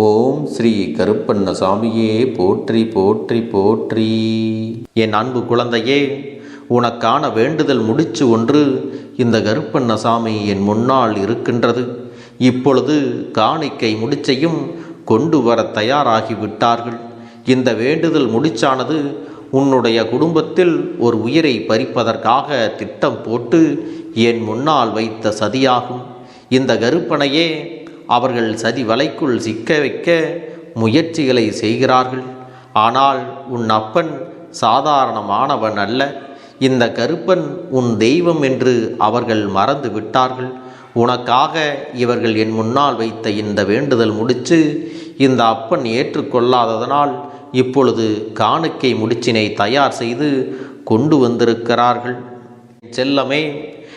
ஓம் ஸ்ரீ கருப்பண்ண சாமியே போற்றி போற்றி போற்றி. என் அன்பு குழந்தையே உனக்கான வேண்டுதல் முடிச்சு ஒன்று இந்த கருப்பண்ண சாமி என் முன்னால் இருக்கின்றது. இப்பொழுது காணிக்கை முடிச்சையும் கொண்டு வர தயாராகிவிட்டார்கள் இந்த வேண்டுதல் முடிச்சானது உன்னுடைய குடும்பத்தில் ஒரு உயிரை பறிப்பதற்காக திட்டம் போட்டு என் முன்னால் வைத்த சதியாகும். இந்த கருப்பனையே அவர்கள் சதி வலைக்குள் சிக்க வைக்க முயற்சிகளை செய்கிறார்கள். ஆனால் உன் அப்பன் சாதாரணமானவன் அல்ல. இந்த கருப்பன் உன் தெய்வம் என்று அவர்கள் மறந்து விட்டார்கள். உனக்காக இவர்கள் என் முன்னால் வைத்த இந்த வேண்டுதல் முடித்து இந்த அப்பன் ஏற்றுக்கொள்ளாததனால் இப்பொழுது காணுக்கை முடிச்சினை தயார் செய்து கொண்டு வந்திருக்கிறார்கள். செல்லமே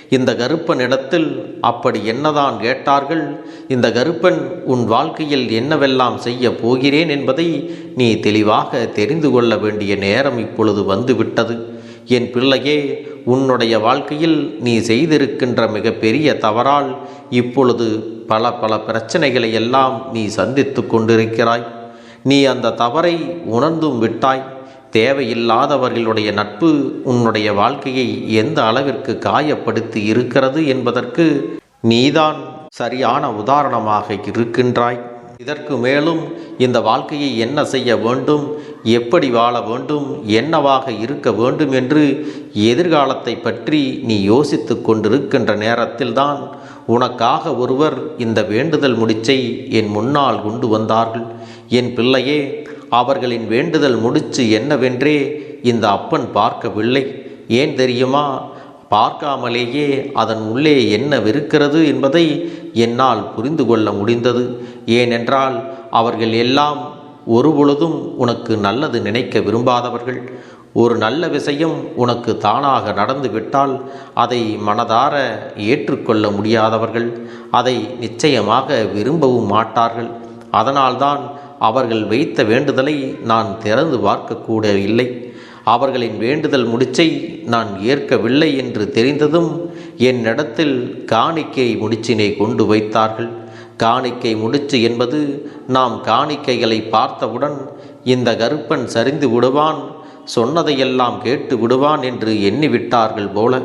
இந்த கருப்பன் இடத்தில் அப்படி என்னதான் கேட்டார்கள்? இந்த கருப்பன் உன் வாழ்க்கையில் என்னவெல்லாம் செய்ய போகிறேன் என்பதை நீ தெளிவாக தெரிந்து கொள்ள வேண்டிய நேரம் இப்பொழுது வந்துவிட்டது. என் பிள்ளையே உன்னுடைய வாழ்க்கையில் நீ செய்திருக்கின்ற மிகப்பெரிய தவறால் இப்பொழுது பல பல பிரச்சனைகளை எல்லாம் நீ சந்தித்து கொண்டிருக்கிறாய். நீ அந்த தவறை உணர்ந்தும் விட்டாய். தேவையில்லாதவர்களுடைய நட்பு உன்னுடைய வாழ்க்கையை எந்த அளவிற்கு காயப்படுத்தி இருக்கிறது என்பதற்கு நீதான் சரியான உதாரணமாக இருக்கின்றாய். இதற்கு மேலும் இந்த வாழ்க்கையை என்ன செய்ய வேண்டும் எப்படி வாழ வேண்டும் என்னவாக இருக்க வேண்டும் என்று எதிர்காலத்தை பற்றி நீ யோசித்து கொண்டிருக்கின்ற நேரத்தில்தான் உனக்காக ஒருவர் இந்த வேண்டுதல் முடிச்சை என் முன்னால் கொண்டு வந்தார்கள். என் பிள்ளையே அவர்களின் வேண்டுதல் முடிச்சு என்னவென்றே இந்த அப்பன் பார்க்கவில்லை. ஏன் தெரியுமா? பார்க்காமலேயே அதன் உள்ளே என்னவிருக்கிறது என்பதை என்னால் புரிந்து கொள்ள முடிந்தது. ஏனென்றால் அவர்கள் எல்லாம் ஒருபொழுதும் உனக்கு நல்லது நினைக்க விரும்பாதவர்கள். ஒரு நல்ல விஷயம் உனக்கு தானாக நடந்துவிட்டால் அதை மனதார ஏற்றுக்கொள்ள முடியாதவர்கள். அதை நிச்சயமாக விரும்பவும் மாட்டார்கள். அதனால்தான் அவர்கள் வைத்த வேண்டுதலை நான் திறந்து பார்க்கக்கூட இல்லை. அவர்களின் வேண்டுதல் முடிச்சை நான் ஏற்கவில்லை என்று தெரிந்ததும் என்னிடத்தில் காணிக்கை முடிச்சினை கொண்டு வைத்தார்கள். காணிக்கை முடிச்சு என்பது நாம் காணிக்கைகளை பார்த்தவுடன் இந்த கருப்பன் சரிந்து விடுவான் சொன்னதையெல்லாம் கேட்டு விடுவான் என்று எண்ணிவிட்டார்கள் போல.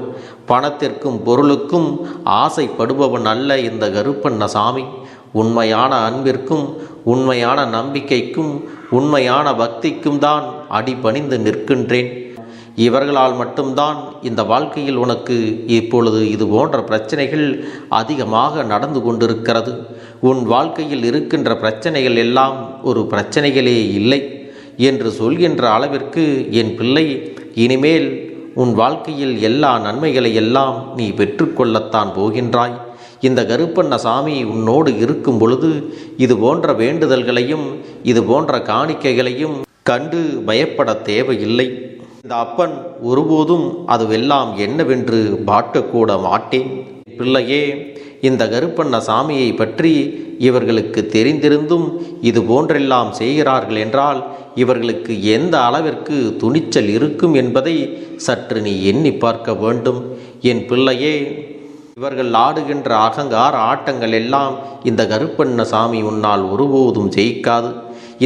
பணத்திற்கும் பொருளுக்கும் ஆசைப்படுபவன் அல்ல இந்த கருப்பண்ண சாமி உண்மையான அன்பிற்கும் உண்மையான நம்பிக்கைக்கும் உண்மையான பக்திக்கும் தான் அடிபணிந்து நிற்கின்றேன். இவர்களால் மட்டும்தான் இந்த வாழ்க்கையில் உனக்கு இப்பொழுது இது போன்ற பிரச்சனைகள் அதிகமாக நடந்து கொண்டிருக்கிறது. உன் வாழ்க்கையில் இருக்கின்ற பிரச்சனைகள் எல்லாம் ஒரு பிரச்சனைகளே இல்லை என்று சொல்கின்ற அளவிற்கு என் பிள்ளை இனிமேல் உன் வாழ்க்கையில் எல்லா நன்மைகளை எல்லாம் நீ பெற்றுக்கொள்ளத்தான் போகின்றாய். இந்த கருப்பண்ண சாமி உன்னோடு இருக்கும் பொழுது இது போன்ற வேண்டுதல்களையும் இது போன்ற காணிக்கைகளையும் கண்டு பயப்பட தேவையில்லை. இந்த அப்பன் ஒருபோதும் அதுவெல்லாம் என்னவென்று பாட்டக்கூட மாட்டேன். பிள்ளையே இந்த கருப்பண்ண சாமியை பற்றி இவர்களுக்கு தெரிந்திருந்தும் இது போன்றெல்லாம் செய்கிறார்கள் என்றால் இவர்களுக்கு எந்த அளவிற்கு துணிச்சல் இருக்கும் என்பதை சற்று நீ எண்ணி பார்க்க வேண்டும். என் பிள்ளையே இவர்கள் ஆடுகின்ற அகங்கார ஆட்டங்கள் எல்லாம் இந்த கருப்பண்ண சாமி உன்னால் ஒருபோதும் ஜெயிக்காது.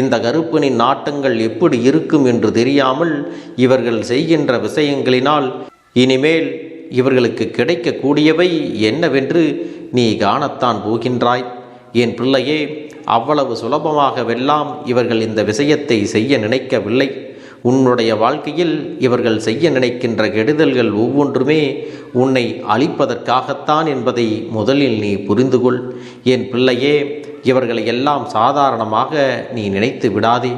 இந்த கருப்பனின் ஆட்டங்கள் எப்படி இருக்கும் என்று தெரியாமல் இவர்கள் செய்கின்ற விஷயங்களினால் இனிமேல் இவர்களுக்கு கிடைக்கக்கூடியவை என்னவென்று நீ காணத்தான் போகின்றாய். என் பிள்ளையே அவ்வளவு சுலபமாகவெல்லாம் இவர்கள் இந்த விஷயத்தை செய்ய நினைக்கவில்லை. உன்னுடைய வாழ்க்கையில் இவர்கள் செய்ய நினைக்கின்ற கெடுதல்கள் ஒவ்வொன்றுமே உன்னை அழிப்பதற்காகத்தான் என்பதை முதலில் நீ புரிந்து கொள். என் பிள்ளையே இவர்களை எல்லாம் சாதாரணமாக நீ நினைத்து விடாதே.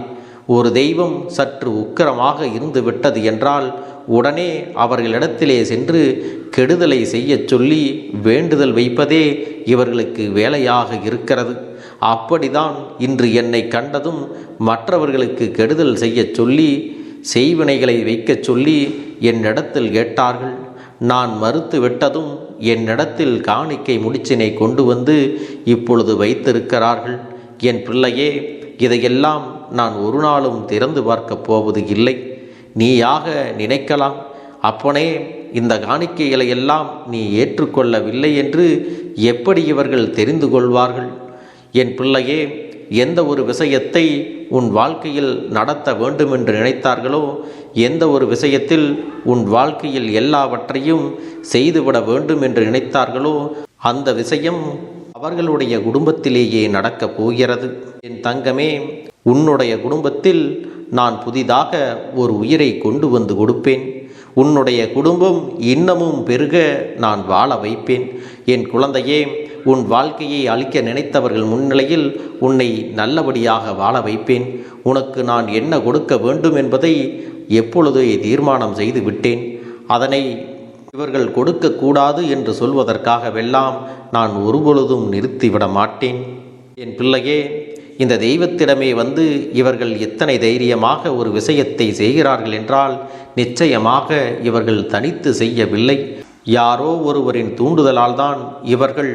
ஒரு தெய்வம் சற்று உக்கிரமாக இருந்து விட்டது என்றால் உடனே அவர்களிடத்திலே சென்று கெடுதலை செய்யச் சொல்லி வேண்டுதல் வைப்பதே இவர்களுக்கு வேலையாக இருக்கிறது. அப்படிதான் இன்று என்னை கண்டதும் மற்றவர்களுக்கு கெடுதல் செய்யச் சொல்லி செய்வினைகளை வைக்கச் சொல்லி என்னிடத்தில் கேட்டார்கள். நான் மறுத்து விட்டதும் என்னிடத்தில் காணிக்கை முடிச்சினை கொண்டு வந்து இப்பொழுது வைத்திருக்கிறார்கள். என் பிள்ளையே இதையெல்லாம் நான் ஒரு நாளும் திறந்து பார்க்கப் போவது இல்லை. நீயாக நினைக்கலாம். அப்பனே இந்த காணிக்கைகளை எல்லாம் நீ ஏற்றுக்கொள்ளவில்லை என்று எப்படி இவர்கள் தெரிந்து கொள்வார்கள்? என் பிள்ளையே எந்த ஒரு விஷயத்தை உன் வாழ்க்கையில் நடத்த வேண்டும் என்று நினைத்தார்களோ எந்த ஒரு விஷயத்தில் உன் வாழ்க்கையில் எல்லாவற்றையும் செய்துவிட வேண்டும் என்று நினைத்தார்களோ அந்த விஷயம் அவர்களுடைய குடும்பத்திலேயே நடக்கப் போகிறது. என் தங்கமே உன்னுடைய குடும்பத்தில் நான் புதிதாக ஒரு உயிரை கொண்டு வந்து கொடுப்பேன். உன்னுடைய குடும்பம் இன்னமும் பெருக நான் வாழ வைப்பேன். என் குழந்தையே உன் வாழ்க்கையை அழிக்க நினைத்தவர்கள் முன்னிலையில் உன்னை நல்லபடியாக வாழ வைப்பேன். உனக்கு நான் என்ன கொடுக்க வேண்டும் என்பதை எப்பொழுதே தீர்மானம் செய்து விட்டேன். அதனை இவர்கள் கொடுக்கக்கூடாது என்று சொல்வதற்காகவெல்லாம் நான் ஒருபொழுதும் நிறுத்திவிட மாட்டேன். என் பிள்ளையே இந்த தெய்வத்திடமே வந்து இவர்கள் எத்தனை தைரியமாக ஒரு விஷயத்தை செய்கிறார்கள் என்றால் நிச்சயமாக இவர்கள் தனித்து செய்யவில்லை. யாரோ ஒருவரின் தூண்டுதலால் தான் இவர்கள்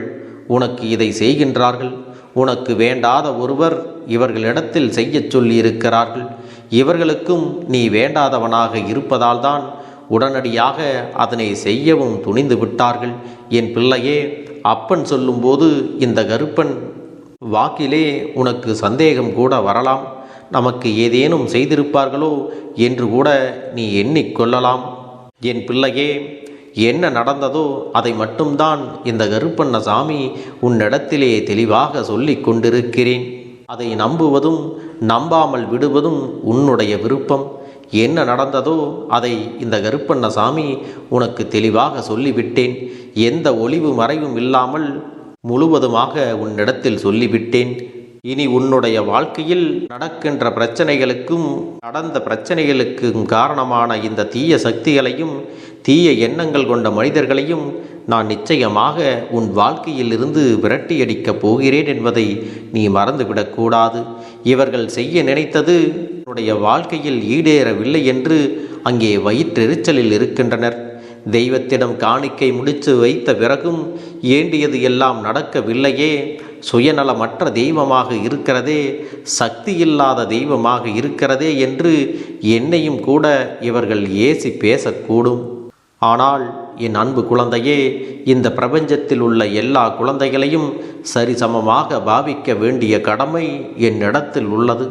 உனக்கு இதை செய்கின்றார்கள். உனக்கு வேண்டாத ஒருவர் இவர்களிடத்தில் செய்யச் சொல்லியிருக்கிறார்கள். இவர்களுக்கும் நீ வேண்டாதவனாக இருப்பதால்தான் உடனடியாக அதனை செய்யவும் துணிந்து விட்டார்கள். என் பிள்ளையே அப்பன் சொல்லும்போது இந்த கருப்பன் வாக்கிலே உனக்கு சந்தேகம் கூட வரலாம். நமக்கு ஏதேனும் செய்திருப்பார்களோ என்று கூட நீ எண்ணிக்கொள்ளலாம் என் பிள்ளையே என்ன நடந்ததோ அதை மட்டும்தான் இந்த கருப்பண்ணசாமி உன்னிடத்திலே தெளிவாக சொல்லி கொண்டிருக்கிறேன். அதை நம்புவதும் நம்பாமல் விடுவதும் உன்னுடைய விருப்பம். என்ன நடந்ததோ அதை இந்த கருப்பண்ணசாமி உனக்கு தெளிவாக சொல்லிவிட்டேன். எந்த ஒளிவு மறைவும் இல்லாமல் முழுவதுமாக உன்னிடத்தில் சொல்லிவிட்டேன். இனி உன்னுடைய வாழ்க்கையில் நடக்கின்ற பிரச்சனைகளுக்கும் நடந்த பிரச்சனைகளுக்கும் காரணமான இந்த தீய சக்திகளையும் தீய எண்ணங்கள் கொண்ட மனிதர்களையும் நான் நிச்சயமாக உன் வாழ்க்கையில் இருந்து விரட்டியடிக்கப் போகிறேன் என்பதை நீ மறந்துவிடக்கூடாது இவர்கள் செய்ய நினைத்தது உன்னுடைய வாழ்க்கையில் ஈடேறவில்லை என்று அங்கே வயிற்றெரிச்சலில் இருக்கின்றனர். தெய்வத்திடம் காணிக்கை முடித்து வைத்த பிறகும் ஏண்டியது எல்லாம் நடக்கவில்லையே. சுயநலமற்ற தெய்வமாக இருக்கிறதே சக்தி இல்லாத தெய்வமாக இருக்கிறதே என்று என்னையும் கூட இவர்கள் ஏசி பேசக்கூடும். ஆனால் என் அன்பு குழந்தையே இந்த பிரபஞ்சத்தில் உள்ள எல்லா குழந்தைகளையும் சரிசமமாக பாவிக்க வேண்டிய கடமை என்னிடத்தில் உள்ளது.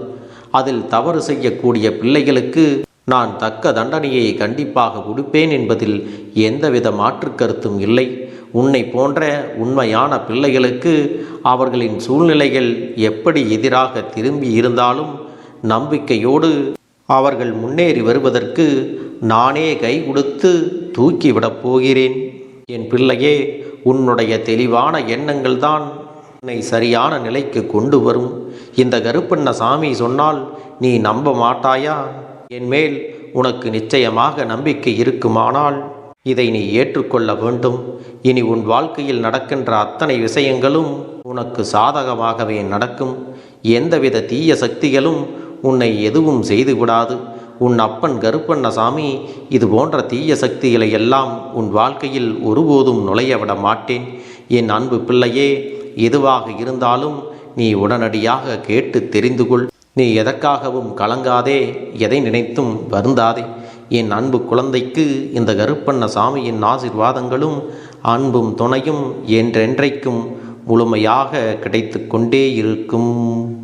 அதில் தவறு செய்யக்கூடிய பிள்ளைகளுக்கு நான் தக்க தண்டனையை கண்டிப்பாக கொடுப்பேன் என்பதில் எந்தவித மாற்று கருத்தும் இல்லை. உன்னை போன்ற உண்மையான பிள்ளைகளுக்கு அவர்களின் சூழ்நிலைகள் எப்படி எதிராக திரும்பி இருந்தாலும் நம்பிக்கையோடு அவர்கள் முன்னேறி வருவதற்கு நானே கை கொடுத்து தூக்கிவிடப் போகிறேன். என் பிள்ளையே உன்னுடைய தெளிவான எண்ணங்கள் தான் உன்னை சரியான நிலைக்கு கொண்டு வரும். இந்த கருப்பண்ண சாமி சொன்னால் நீ நம்ப மாட்டாயா? என்மேல் உனக்கு நிச்சயமாக நம்பிக்கை இருக்குமானால் இதை நீ ஏற்றுக்கொள்ள வேண்டும். இனி உன் வாழ்க்கையில் நடக்கின்ற அத்தனை விஷயங்களும் உனக்கு சாதகமாகவே நடக்கும். எந்தவித தீய சக்திகளும் உன்னை எதுவும் செய்துவிடாது. உன் அப்பன் கருப்பண்ணசாமி இது போன்ற தீய சக்திகளை எல்லாம் உன் வாழ்க்கையில் ஒருபோதும் நுழைய விட மாட்டேன். என் அன்பு பிள்ளையே எதுவாக இருந்தாலும் நீ உடனடியாக கேட்டு தெரிந்து கொள். நீ எதற்காகவும் கலங்காதே எதை நினைத்தும் வருந்தாதே. என் அன்பு குழந்தைக்கு இந்த கருப்பண்ண சாமியின் ஆசிர்வாதங்களும் அன்பும் துணையும் என்றென்றைக்கும் முழுமையாக கிடைத்து கொண்டே இருக்கும்.